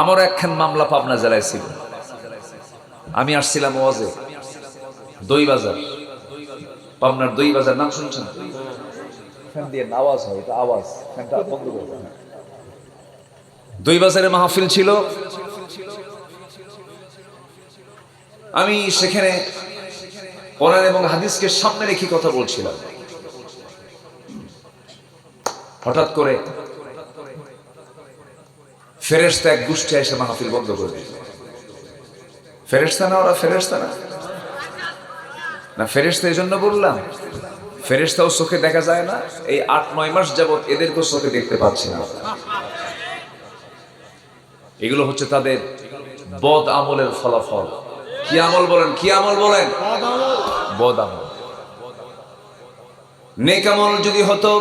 আমারও একখান মামলা পাবনা জেলায় ছিল। আমি আসছিলাম ওয়াজে, দই বাজার। পাবনার দই বাজার, নাম শুনছেন? ফ্যান দিয়ে আওয়াজ হয়, এটা আওয়াজ, ফ্যানটা বন্ধ করে দই বাজারে মাহফিল ছিল। আমি সেখানে কোরআন এবং হাদিসকে সামনে রেখে কথা বলছিলাম। হঠাৎ করে ফেরেশতা এক গোষ্ঠী এসে মাহফিল বন্ধ করে দিল। ফেরেশতা না ওরা ফেরেশতা না? না, ফেরেশতা এই জন্য বললাম, ফেরেশতাও চোখে দেখা যায় না, এই আট, নয় মাস যাবত এদেরকেও চোখে দেখতে পাচ্ছি না। এগুলো হচ্ছে তাদের বদ আমলের ফলাফল। কি আমল বলেন, কি আমল বলেন? বদ আমল। নেক আমল যদি হতো,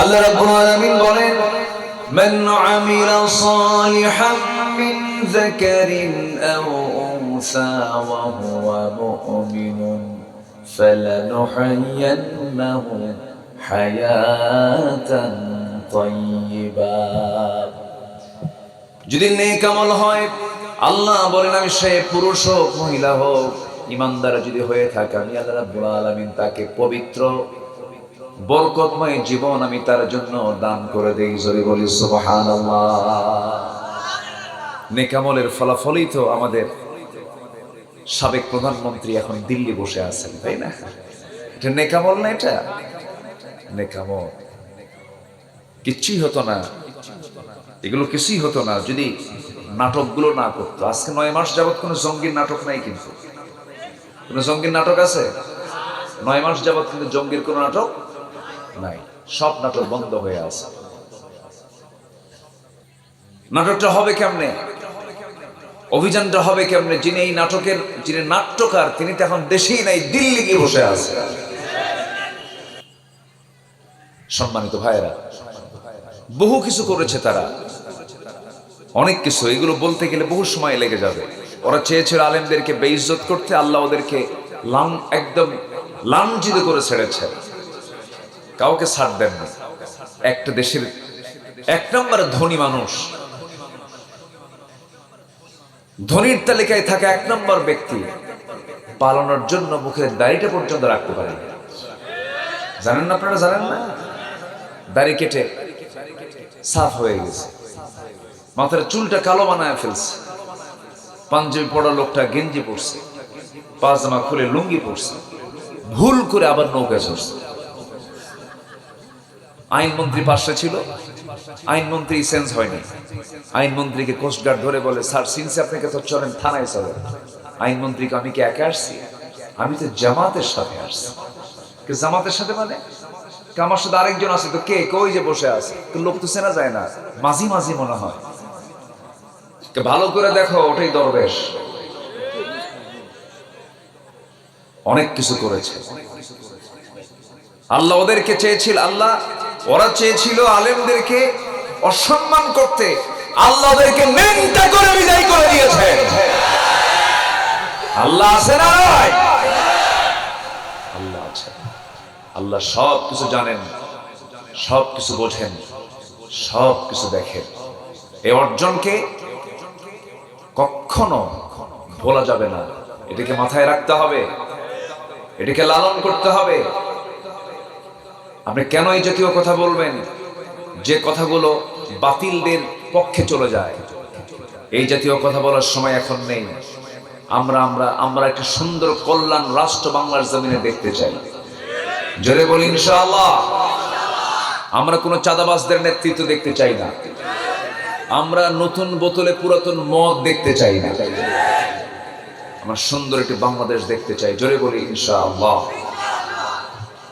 আল্লাহ রাব্বুল আলামিন বলেন من عمل صالحا من ذكر أو أنثى وهو مؤمن فلنحيينه حياة طيبة যদি নেক আমল হয় আল্লাহ বলেন আমি সে পুরুষ হোক মহিলা হোক ইমানদার যদি হয়ে থাকে আমি আল্লাহ রাব্বুল আলামিন তাকে পবিত্র বরকতময় জীবন আমি তার জন্য দান করে দেই, জোরে বলি নেকামলের ফলাফলই তো আমাদের সাবেক প্রধানমন্ত্রী এখন দিল্লি বসে আছেন, তাই না? এটা নেকামল না এটা? নেকামল। কিচ্ছুই হতো না। এগুলো কিছুই হতো না, যদি নাটকগুলো না করতো। আজকে নয় মাস যাবৎ কোনো জঙ্গির নাটক নাই কিন্তু। কোনো জঙ্গির নাটক আছে? নয় মাস যাবৎ কিন্তু জঙ্গির কোনো নাটক নাই। সব নাটক বন্ধ হয়ে আছে। নাটকটা হবে কেমনে? অভিযানটা হবে কেমনে? যিনি এই নাটকের, যিনি নাট্যকার, তিনি তো এখন দেশেই নাই দিল্লি গিয়ে বসে আছে। সম্মানিত ভাইয়েরা, বহু কিছু করেছে তারা। অনেক কিছু, এগুলো বলতে গেলে বহু সময় লেগে যাবে। ওরা চেয়েছিল আলেমদেরকে বেইজ্জত করতে, আল্লাহ ওদেরকে লাম, একদম লাঞ্ছিত করে ছেড়েছে। কাউকে ছাড় দেন না। একটা দেশের এক নম্বরে ধনী মানুষ। ধনীর তালিকায় থাকা এক নম্বর ব্যক্তি। পালানোর জন্য মুখের দাড়িটা পর্যন্ত রাখতে পারে জানেন না আপনারা, জানেন না? দাড়ি কেটে সাফ হয়ে গেছে। মাথার চুলটা কালো বানায় ফেলছে। পাঞ্জাবি পড়া লোকটা গেঞ্জি পরছে। পাজামা খুলে লুঙ্গি পরছে। ভুল করে আবার নৌকা চড়ছে আইনমন্ত্রী পাশে ছিল। আইনমন্ত্রী সেন্স হয়নি। আইনমন্ত্রীকে কোস্টগার্ড ধরে বলে স্যার সিনসে আপনাকে তো চলেন, থানায় চলেন। আইনমন্ত্রীকে আমি কি একা আসছি? আমি তো জামাতের সাথে আসছি। জামাতের সাথে মানে? আমার সাথে আরেকজন আছে, তো কে? কই যে বসে আছে? তো লোক তো চেনা যায় না। মাঝি মাঝি মনে হয়। ভালো করে দেখো, ওটাই দরবেশ। অনেক কিছু করেছে। আল্লাহ ওদেরকে চেয়েছিল, আল্লাহ ওরা চেয়েছিল আলেমদেরকে অসম্মান করতে। আল্লাহদেরকে মেনটা করে বিদায় করে দিয়েছে। আল্লাহ আছে না নয়? আল্লাহ আছে। আল্লাহ সব কিছু জানেন, সব কিছু বোঝেন, সব কিছু দেখেন। এই অর্জনকে কখনো ভোলা যাবে না। এটাকে মাথায় রাখতে হবে। এটাকে লালন করতে হবে। আপনি কেন এই জাতীয় কথা বলবেন? যে কথাগুলো বাতিলদের পক্ষে চলে যায়। এই জাতীয় কথা বলার সময় এখন নেই। আমরা আমরা আমরা একটা সুন্দর কল্যাণ রাষ্ট্র বাংলার জমিনে দেখতে চাই। জোরে বলি ইনশাআল্লাহ। আমরা কোনো চাঁদাবাজদের নেতৃত্ব দেখতে চাই না। আমরা নতুন বোতলে পুরাতন মদ দেখতে চাই না। আমরা সুন্দর একটি বাংলাদেশ দেখতে চাই। জোরে বলি ইনশাআল্লাহ।